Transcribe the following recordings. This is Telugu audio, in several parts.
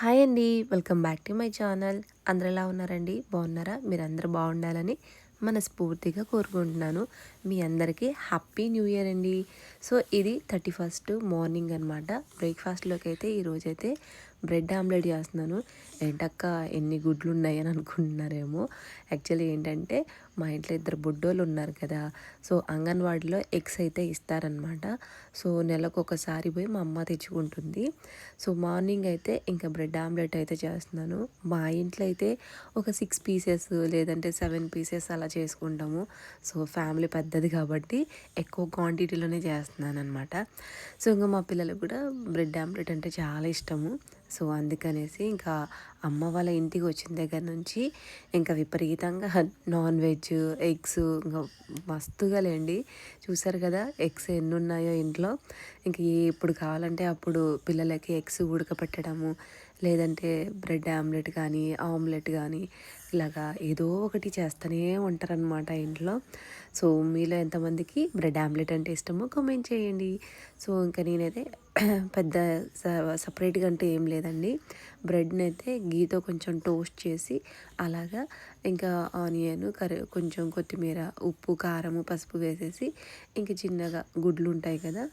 హాయ్ అండి welcome back to my channel. అందరు ఎలా ఉన్నారండి? బాగున్నారా? మీరందరూ బాగుండాలని మనస్ఫూర్తిగా కోరుకుంటున్నాను. మీ అందరికీ హ్యాపీ న్యూ ఇయర్ అండి. సో ఇది థర్టీ ఫస్ట్ మార్నింగ్ అనమాట బ్రేక్ఫాస్ట్లోకి అయితే ఈరోజైతే బ్రెడ్ ఆమ్లెట్ చేస్తున్నాను. ఏంటక్క ఎన్ని గుడ్లు ఉన్నాయని అనుకుంటున్నారేమో. యాక్చువల్లీ ఏంటంటే మా ఇంట్లో ఇద్దరు బుడ్డోళ్ళు ఉన్నారు కదా సో అంగన్వాడీలో ఎగ్స్ అయితే ఇస్తారనమాట సో నెలకు ఒకసారి పోయి మా అమ్మ తెచ్చుకుంటుంది. సో మార్నింగ్ అయితే ఇంకా బ్రెడ్ ఆమ్లెట్ అయితే చేస్తున్నాను. మా ఇంట్లో అయితే ఒక సిక్స్ పీసెస్ లేదంటే సెవెన్ పీసెస్ అలా చేసుకుంటాము. సో ఫ్యామిలీ పెద్దది కాబట్టి ఎక్కువ క్వాంటిటీలోనే చేస్తున్నాను అనమాట సో ఇంకా మా పిల్లలకు కూడా బ్రెడ్ ఆమ్లెట్ అంటే చాలా ఇష్టము. సో అందుకనేసి ఇంకా అమ్మ వాళ్ళ ఇంటికి వచ్చిన దగ్గర నుంచి ఇంకా విపరీతంగా నాన్ వెజ్ ఎగ్స్ ఇంకా మస్తుగా లేండి. చూసారు కదా ఎగ్స్ ఎన్ని ఉన్నాయో ఇంట్లో. ఇంక ఇప్పుడు కావాలంటే అప్పుడు పిల్లలకి ఎగ్స్ ఉడకపెట్టడము లేదంటే బ్రెడ్ ఆమ్లెట్ కానీ ఆమ్లెట్ కానీ ఇలాగా ఏదో ఒకటి చేస్తూనే ఉంటారనమాట ఇంట్లో. సో మీలో ఎంతమందికి బ్రెడ్ ఆమ్లెట్ అంటే ఇష్టమో కామెంట్ చేయండి. సో ఇంకా నేనైతే పెద్ద సపరేట్గా అంటే ఏం లేదండి. బ్రెడ్ని అయితే గీతో కొంచెం టోస్ట్ చేసి అలాగా ఇంకా ఆనియన్ కర్రీ కొంచెం కొత్తిమీర ఉప్పు కారము పసుపు వేసేసి ఇంక చిన్నగా గుడ్లు ఉంటాయి కదా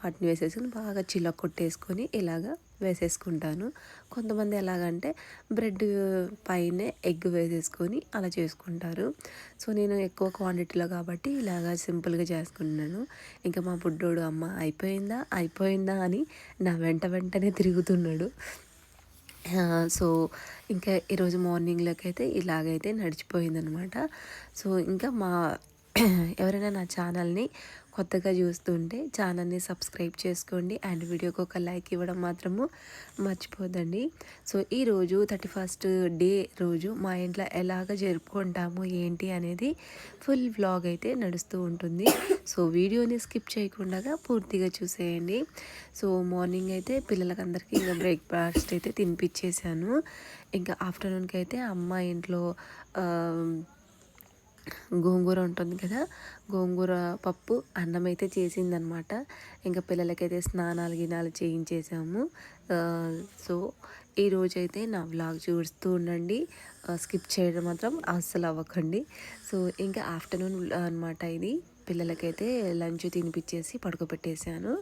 వాటిని వేసేసుకుని బాగా చిల్ల కొట్టేసుకొని ఇలాగా వేసేసుకుంటాను. కొంతమంది ఎలాగంటే బ్రెడ్ పైనే ఎగ్ వేసేసుకొని అలా చేసుకుంటారు. సో నేను ఎక్కువ క్వాంటిటీలో కాబట్టి ఇలాగా సింపుల్గా చేసుకుంటున్నాను. ఇంకా మా బుడ్డోడు అమ్మ అయిపోయిందా? అయిపోయిందా? అని నా వెంట వెంటనే తిరుగుతున్నాడు. సో ఇంకా ఈరోజు మార్నింగ్లోకి అయితే ఇలాగైతే నడిచిపోయిందనమాట. సో ఇంకా మా ఎవరైనా నా ఛానల్ని కొత్తగా చూస్తుంటే ఛానల్ని సబ్స్క్రైబ్ చేసుకోండి అండ్ వీడియోకి ఒక లైక్ ఇవ్వడం మాత్రము మర్చిపోదండి. సో ఈరోజు థర్టీ ఫస్ట్ డే రోజు మా ఇంట్లో ఎలాగ జరుపుకుంటాము ఏంటి అనేది ఫుల్ వ్లాగ్ అయితే నడుస్తూ ఉంటుంది. సో వీడియోని స్కిప్ చేయకుండా పూర్తిగా చూసేయండి. సో మార్నింగ్ అయితే పిల్లలకి అందరికీ ఇంకా బ్రేక్ఫాస్ట్ అయితే తినిపించేశాను ఇంకా ఆఫ్టర్నూన్కి అయితే అమ్మ ఇంట్లో గోంగూర ఉంటుంది కదా గోంగూర పప్పు అన్నం అయితే చేసిందనమాట ఇంకా పిల్లలకైతే స్నానాలు గినాలు చేయించేసాము. సో ఈరోజైతే నా వ్లాగ్ చూస్తూ ఉండండి. స్కిప్ చేయడం మాత్రం అస్సలు అవ్వకండి. సో ఇంకా ఆఫ్టర్నూన్ అనమాట ఇది. పిల్లలకైతే లంచ్ తినిపించేసి పడుకోబెట్టేశాను.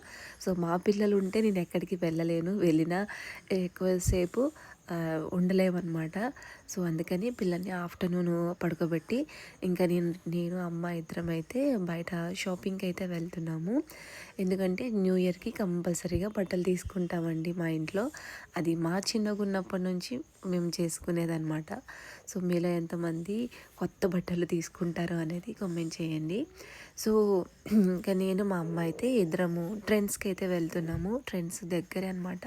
సో మా పిల్లలు ఉంటే నేను ఎక్కడికి వెళ్ళలేను. వెళ్ళినా ఎక్కువసేపు ఉండలేమన్నమాట సో అందుకని పిల్లల్ని ఆఫ్టర్నూన్ పడుకోబెట్టి ఇంకా నేను నేను అమ్మ ఇద్దరం అయితే బయట షాపింగ్కి అయితే వెళ్తున్నాము. ఎందుకంటే న్యూ ఇయర్కి కంపల్సరీగా బట్టలు తీసుకుంటామండి మా ఇంట్లో. అది మా చిన్నగా ఉన్నప్పటి నుంచి మేము చేసుకునేదన్నమాట. సో మీలో ఎంతమంది కొత్త బట్టలు తీసుకుంటారు అనేది కామెంట్ చేయండి. సో ఇంకా నేను మా అమ్మ అయితే ఇద్దరము ట్రెండ్స్కి అయితే వెళ్తున్నాము. ట్రెండ్స్ దగ్గరే అనమాట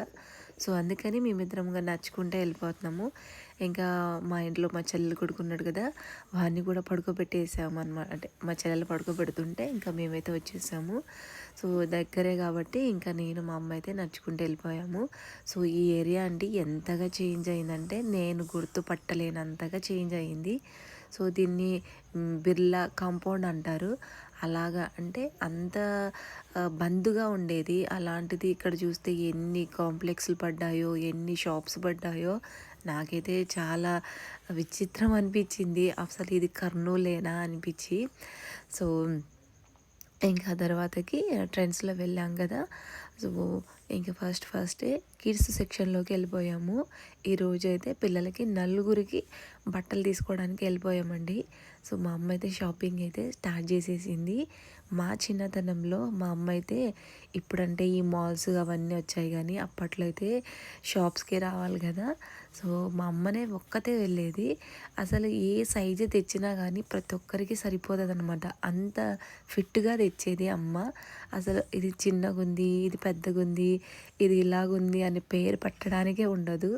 సో అందుకని మేమిద్దరంగా నచ్చుకుంటే వెళ్ళిపోతున్నాము. ఇంకా మా ఇంట్లో మా చెల్లెలు కొడుకున్నాడు కదా వాడిని కూడా పడుకోబెట్టేసాము అనమాట అంటే మా చెల్లెలు పడుకోబెడుతుంటే ఇంకా మేమైతే వచ్చేసాము. సో దగ్గరే కాబట్టి ఇంకా నేను మా అమ్మ అయితే నడుచుకుంటూ వెళ్ళిపోయాము. సో ఈ ఏరియా అంటే ఎంతగా చేంజ్ అయిందంటే నేను గుర్తుపట్టలేనంతగా చేంజ్ అయింది. సో దీన్ని బిర్లా కాంపౌండ్ అంటారు. అలాగా అంటే అంత బందుగా ఉండేది. అలాంటిది ఇక్కడ చూస్తే ఎన్ని కాంప్లెక్స్లు పడ్డాయో ఎన్ని షాప్స్ పడ్డాయో నాకైతే చాలా విచిత్రం అనిపించింది. అసలు ఇది కర్నూలేనా అనిపించి. సో ఇంకా తర్వాతకి ట్రెండ్స్లో వెళ్ళాం కదా. సో ఇంకా ఫస్ట్ ఫస్టే కిడ్స్ సెక్షన్లోకి వెళ్ళిపోయాము. ఈరోజు అయితే పిల్లలకి నలుగురికి బట్టలు తీసుకోవడానికి వెళ్ళిపోయామండి. సో మా అమ్మ అయితే షాపింగ్ అయితే స్టార్ట్ చేసేసింది. మా చిన్నతనంలో మా అమ్మ అయితే ఇప్పుడంటే ఈ మాల్స్ అవన్నీ వచ్చాయి కానీ అప్పట్లో అయితే షాప్స్కే రావాలి కదా. సో మా అమ్మనే ఒక్కతే వెళ్ళేది. అసలు ఏ సైజు తెచ్చినా కానీ ప్రతి ఒక్కరికి సరిపోతుంది అనమాట అంత ఫిట్గా తెచ్చేది అమ్మ. అసలు ఇది చిన్నగా ఉంది ఇది పెద్దగుంది ఇది ఇలాగుంది అని పేరు పెట్టడానికే ఉండదు.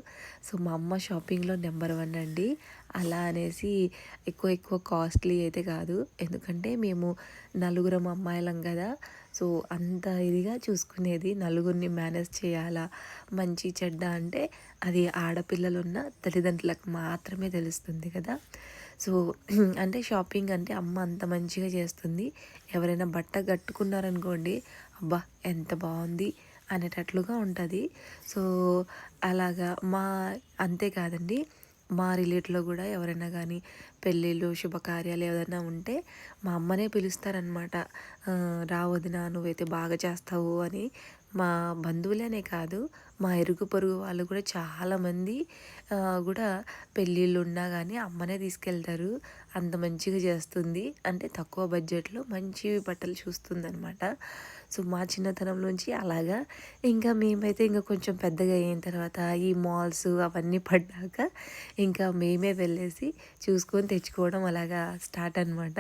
సో మా అమ్మ షాపింగ్లో నెంబర్ వన్ అండి. అలా అనేసి ఎక్కువ ఎక్కువ కాస్ట్లీ అయితే కాదు. ఎందుకంటే మేము నలుగురం అమ్మాయిలం కదా. సో అంత ఇదిగా చూసుకునేది నలుగురిని మేనేజ్ చేయాలా? మంచి చెడ్డ అంటే అది ఆడపిల్లలు ఉన్న తల్లిదండ్రులకు మాత్రమే తెలుస్తుంది కదా. సో అంటే షాపింగ్ అంటే అమ్మ అంత మంచిగా చేస్తుంది. ఎవరైనా బట్ట కట్టుకున్నారనుకోండి అబ్బా ఎంత బాగుంది అనేటట్లుగా ఉంటుంది. సో అలాగా మా అంతేకాదండి మా రిలేటివ్లో కూడా ఎవరైనా కానీ పెళ్ళిళ్ళు శుభకార్యాలు ఏదైనా ఉంటే మా అమ్మనే పిలుస్తారనమాట రావదిన నువ్వైతే బాగా చేస్తావు అని మా బంధువులనే కాదు మా ఇరుగు పొరుగు వాళ్ళు కూడా చాలామంది కూడా పెళ్ళిళ్ళు ఉన్నా కానీ అమ్మనే తీసుకెళ్తారు. అంత మంచిగా చేస్తుంది. అంటే తక్కువ బడ్జెట్లో మంచి బట్టలు చూస్తుంది అనమాట సో మా చిన్నతనం నుంచి అలాగా. ఇంకా మేమైతే ఇంకా కొంచెం పెద్దగా అయిన తర్వాత ఈ మాల్స్ అవన్నీ పడ్డాక ఇంకా మేమే వెళ్ళేసి చూసుకొని తెచ్చుకోవడం అలాగా స్టార్ట్ అనమాట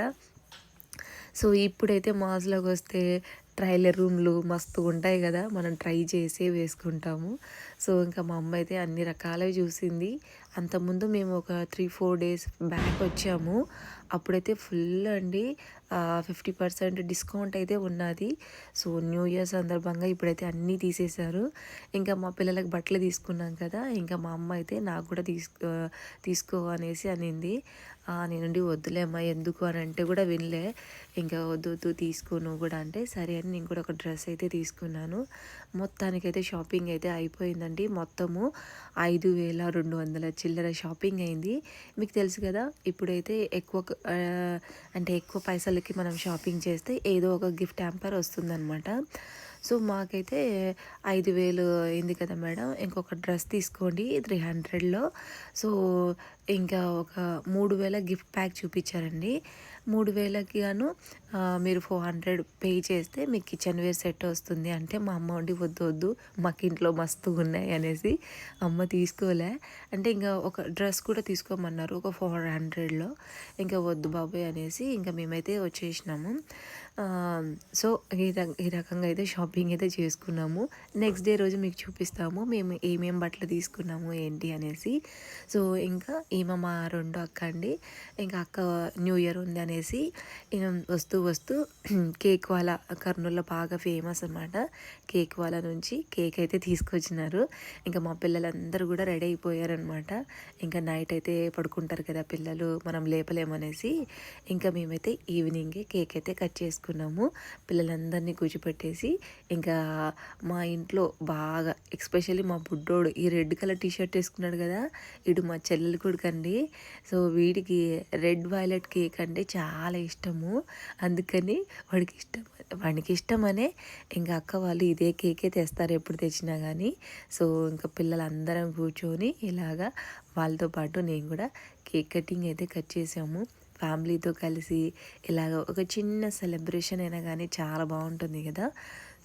సో ఇప్పుడైతే మాల్స్లోకి వస్తే ట్రైలర్ రూమ్లు మస్తు ఉంటాయి కదా మనం ట్రై చేసే వేసుకుంటాము. సో ఇంకా మా అమ్మ అయితే అన్ని రకాలవి చూసింది. అంతకుముందు మేము ఒక త్రీ ఫోర్ డేస్ బ్యాక్ వచ్చాము. అప్పుడైతే ఫుల్ అండి ఫిఫ్టీ పర్సెంట్ డిస్కౌంట్ అయితే ఉన్నది. సో న్యూ ఇయర్ సందర్భంగా ఇప్పుడైతే అన్నీ తీసేశారు. ఇంకా మా పిల్లలకు బట్టలు తీసుకున్నాం కదా ఇంకా మా అమ్మ అయితే నాకు కూడా తీసుకో తీసుకో అనేసి అనింది. నేనుండి వద్దులేమ్మా ఎందుకు అని అంటే కూడా వినలే. ఇంకా వద్దు వద్దు తీసుకో నువ్వు కూడా అంటే సరే అని నేను కూడా ఒక డ్రెస్ అయితే తీసుకున్నాను. మొత్తానికైతే షాపింగ్ అయితే అయిపోయిందండి. మొత్తము ఐదు వేల రెండు వందల చిల్లర షాపింగ్ అయింది. మీకు తెలుసు కదా ఇప్పుడైతే ఎక్కువ అంటే ఎక్కువ పైసలు పైసలకి మనం షాపింగ్ చేస్తే ఏదో ఒక గిఫ్ట్ హ్యాంపర్ వస్తుందన్నమాట. సో మాకైతే ఐదు వేలు అయింది కదా మేడం. ఇంకొక డ్రెస్ తీసుకోండి త్రీ హండ్రెడ్లో. సో ఇంకా ఒక మూడు వేల గిఫ్ట్ ప్యాక్ చూపించారండి. మూడు వేలకి గాను మీరు ఫోర్ హండ్రెడ్ పే చేస్తే మీకు కిచెన్ వేర్ సెట్ వస్తుంది. అంటే మా అమ్మ వండి వద్దు వద్దు మాకు ఇంట్లో మస్తు ఉన్నాయి అనేసి అమ్మ తీసుకోలే. అంటే ఇంకా ఒక డ్రెస్ కూడా తీసుకోమన్నారు ఒక ఫోర్ హండ్రెడ్లో. ఇంకా వద్దు బాబాయ్ అనేసి ఇంకా మేమైతే వచ్చేసినాము. సో ఈ ఈ రకంగా అయితే షాపింగ్ అయితే చేసుకున్నాము. నెక్స్ట్ డే రోజు మీకు చూపిస్తాము మేము ఏమేం బట్టలు తీసుకున్నాము ఏంటి అనేసి. సో ఇంకా ఈమె మా రెండో అక్క అండి. ఇంకా అక్క న్యూ ఇయర్ ఉంది అనేసి వస్తూ వస్తూ కేక్ వాళ్ళ కర్నూలులో బాగా ఫేమస్ అనమాట కేక్ వాళ్ళ నుంచి కేక్ అయితే తీసుకొచ్చినారు. ఇంకా మా పిల్లలందరూ కూడా రెడీ అయిపోయారనమాట ఇంకా నైట్ అయితే పడుకుంటారు కదా పిల్లలు మనం లేపలేమనేసి ఇంకా మేమైతే ఈవినింగే కేక్ అయితే కట్ చేసుకున్నాము. పిల్లలందరినీ కూర్చోపెట్టేసి ఇంకా మా ఇంట్లో బాగా ఎక్స్పెషల్లీ మా బుడ్డోడు ఈ రెడ్ కలర్ టీషర్ట్ వేసుకున్నాడు కదా ఇటు మా చెల్లెలు కొడుకండి. సో వీడికి రెడ్ వైలెట్ కేక్ అంటే చాలా ఇష్టము. అందుకని వాడికి ఇష్టం వాడికి ఇష్టమనే ఇంకా అక్క వాళ్ళు ఇదే కేకే తెస్తారు ఎప్పుడు తెచ్చినా కానీ సో ఇంకా పిల్లలందరం కూర్చొని ఇలాగా వాళ్ళతో పాటు నేను కూడా కేక్ కటింగ్ అయితే కట్ చేసాము. ఫ్యామిలీతో కలిసి ఇలాగ ఒక చిన్న సెలబ్రేషన్ అయినా కానీ చాలా బాగుంటుంది కదా.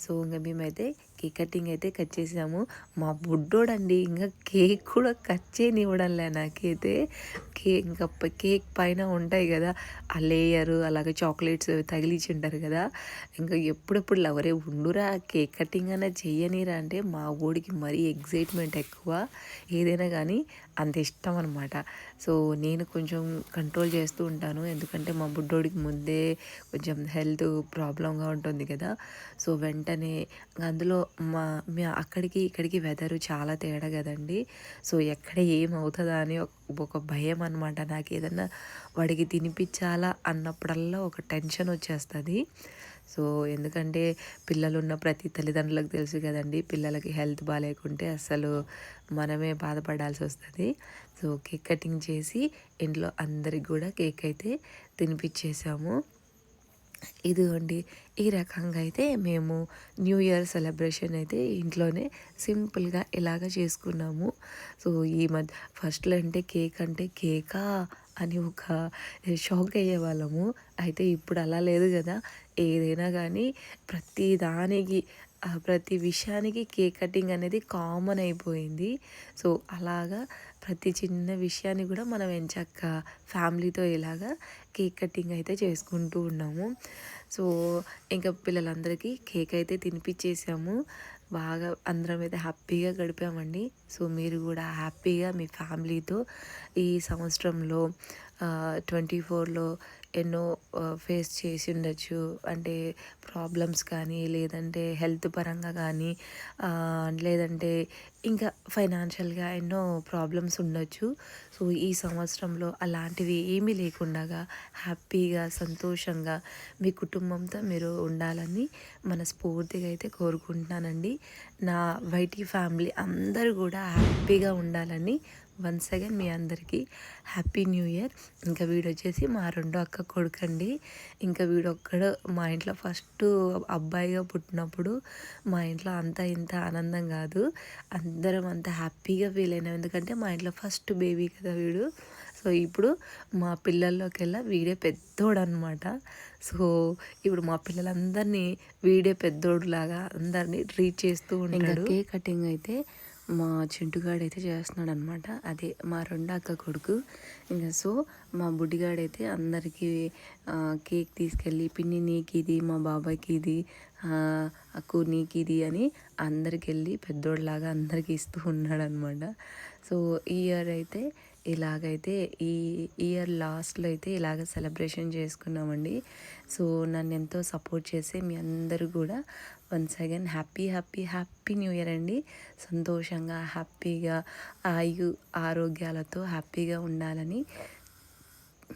సో ఇంకా మేమైతే కేక్ కటింగ్ అయితే కట్ చేసాము. మా బుడ్డోడండి ఇంకా కేక్ కూడా కట్ చేయనివ్వడంలే నాకైతే. కేక్ ఇంకా కేక్ పైన ఉంటాయి కదా ఆ లేయరు అలాగే చాక్లెట్స్ తగిలించి ఉంటారు కదా. ఇంకా ఎప్పుడెప్పుడు లవరే ఉండురా కేక్ కటింగ్ అన్న చెయ్యనిరా అంటే మా ఊడికి మరీ ఎగ్జైట్మెంట్ ఎక్కువ. ఏదైనా కానీ అంత ఇష్టం అనమాట సో నేను కొంచెం కంట్రోల్ చేస్తూ ఉంటాను. ఎందుకంటే మా బుడ్డోడికి ముందే కొంచెం హెల్త్ ప్రాబ్లంగా ఉంటుంది కదా. సో వెంటనే అందులో మా అక్కడికి ఇక్కడికి వెదరు చాలా తేడా కదండి. సో ఎక్కడ ఏమవుతుందా అని ఒక భయం అనమాట నాకు ఏదన్నా వాడికి తినిపించాలా అన్నప్పుడల్లా ఒక టెన్షన్ వచ్చేస్తుంది. సో ఎందుకంటే పిల్లలు ఉన్న ప్రతి తల్లిదండ్రులకు తెలుసు కదండి పిల్లలకి హెల్త్ బాగాలేకుంటే అసలు మనమే బాధపడాల్సి వస్తుంది. సో కేక్ కటింగ్ చేసి ఇంట్లో అందరికి కూడా కేక్ అయితే తినిపించేసాము ఇదిగోండి ఈ రకంగా అయితే మేము న్యూ ఇయర్ సెలబ్రేషన్ అయితే ఇంట్లోనే సింపుల్గా ఇలాగ చేసుకున్నాము. సో ఈ మధ్య ఫస్ట్లో అంటే కేక్ అంటే కేకా అని ఒక షాక్ అయ్యే వాళ్ళము. అయితే ఇప్పుడు అలా లేదు కదా. ఏదైనా కానీ ప్రతి దానికి ప్రతి విషయానికి కేక్ కటింగ్ అనేది కామన్ అయిపోయింది. సో అలాగా ప్రతి చిన్న విషయాన్ని కూడా మనం ఎంచక్క ఫ్యామిలీతో ఇలాగా కేక్ కటింగ్ అయితే చేసుకుంటూ ఉన్నాము. సో ఇంకా పిల్లలందరికీ కేక్ అయితే తినిపించేసాము బాగా అందరం అయితే హ్యాపీగా గడిపామండి. సో మీరు కూడా హ్యాపీగా మీ ఫ్యామిలీతో ఈ సంవత్సరంలో ట్వంటీ ఫోర్లో ఎన్నో ఫేస్ చేసి ఉండొచ్చు. అంటే ప్రాబ్లమ్స్ కానీ లేదంటే హెల్త్ పరంగా కానీ లేదంటే ఇంకా ఫైనాన్షియల్గా ఎన్నో ప్రాబ్లమ్స్ ఉండొచ్చు. సో ఈ సంవత్సరంలో అలాంటివి ఏమీ లేకుండా హ్యాపీగా సంతోషంగా మీ కుటుంబంతో మీరు ఉండాలని మనస్ఫూర్తిగా అయితే కోరుకుంటున్నానండి. నా వైటీ ఫ్యామిలీ అందరూ కూడా హ్యాపీగా ఉండాలని వన్స్ అగైన్ మీ అందరికీ హ్యాపీ న్యూ ఇయర్. ఇంకా వీడు వచ్చేసి మా రెండో అక్క కొడుకండి. ఇంకా వీడు ఒక్కడు మా ఇంట్లో ఫస్ట్ అబ్బాయిగా పుట్టినప్పుడు మా ఇంట్లో అంత ఇంత ఆనందం కాదు. అందరం అంత హ్యాపీగా ఫీల్ అయినాం. ఎందుకంటే మా ఇంట్లో ఫస్ట్ బేబీ కదా వీడు. సో ఇప్పుడు మా పిల్లల్లోకెల్లా వీడే పెద్దోడు అనమాట సో ఇప్పుడు మా పిల్లలందరినీ వీడే పెద్దోడు లాగా అందరినీ ట్రీట్ చేస్తూ ఉంటాడు. కేక్ కటింగ్ అయితే మా చింటుగాడైతే చేస్తున్నాడు అనమాట అదే మా రెండు అక్క కొడుకు. ఇంకా సో మా బుడ్డిగాడైతే అందరికీ కేక్ తీసుకెళ్ళి పిన్ని నీకు ఇది మా బాబాయ్కి ఇది అక్కు నీకు ఇది అని అందరికి వెళ్ళి పెద్దోళ్ళలాగా అందరికీ ఇస్తూ ఉన్నాడు అనమాట సో ఈ ఇయర్ అయితే ఇలాగైతే ఈ ఇయర్ లాస్ట్లో అయితే ఇలాగ సెలబ్రేషన్ చేసుకున్నామండి. సో నన్ను ఎంతో సపోర్ట్ చేసి మీ అందరూ కూడా once again happy happy happy new year అండి. సంతోషంగా హ్యాపీగా ఆయు ఆరోగ్యాలతో హ్యాపీగా ఉండాలని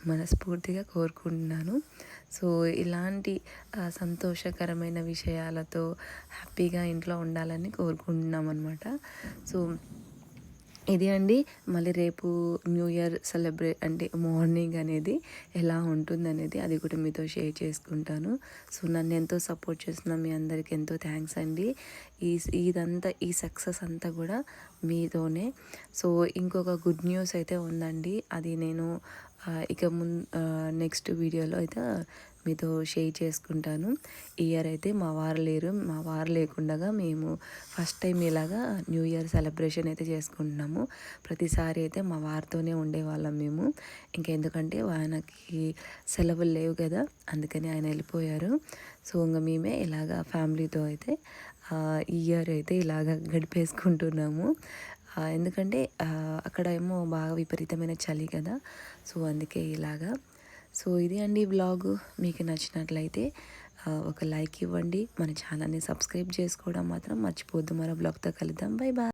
మనస్ఫూర్తిగా కోరుకుంటున్నాను. సో ఇలాంటి సంతోషకరమైన విషయాలతో హ్యాపీగా ఇంట్లో ఉండాలని కోరుకుంటున్నాం అనమాట సో ఇది అండి. మళ్ళీ రేపు న్యూ ఇయర్ సెలబ్రేట్ అంటే మార్నింగ్ అనేది ఎలా ఉంటుంది అనేది అది కూడా మీతో షేర్ చేసుకుంటాను. సో నన్ను ఎంతో సపోర్ట్ చేస్తున్న మీ అందరికీ ఎంతో థ్యాంక్స్ అండి. ఈ ఇదంతా ఈ సక్సెస్ అంతా కూడా మీతోనే. సో ఇంకొక గుడ్ న్యూస్ అయితే ఉందండి. అది నేను ఇక ముందు నెక్స్ట్ వీడియోలో అయితే మీతో షేర్ చేసుకుంటాను. ఇయర్ అయితే మా వారు లేరు. మా వారు లేకుండా మేము ఫస్ట్ టైం ఇలాగా న్యూ ఇయర్ సెలబ్రేషన్ అయితే చేసుకుంటున్నాము. ప్రతిసారి అయితే మా వారితోనే ఉండేవాళ్ళం మేము. ఇంకెందుకంటే ఆయనకి సెలవులు లేవు కదా అందుకని ఆయన వెళ్ళిపోయారు. సో ఇంకా మేమే ఇలాగా ఫ్యామిలీతో అయితే ఈ ఇయర్ అయితే ఇలాగ గడిపేసుకుంటున్నాము. ఎందుకంటే అక్కడ ఏమో బాగా విపరీతమైన చలి కదా. సో అందుకే ఇలాగా సో ఇది అండి బ్లాగ్ మీకు నచ్చినట్లయితే ఒక లైక్ ఇవ్వండి. మన ఛానల్ని సబ్స్క్రైబ్ చేసుకోవడం మాత్రం మర్చిపోద్దు మరో బ్లాగ్తో కలుద్దాం. Bye bye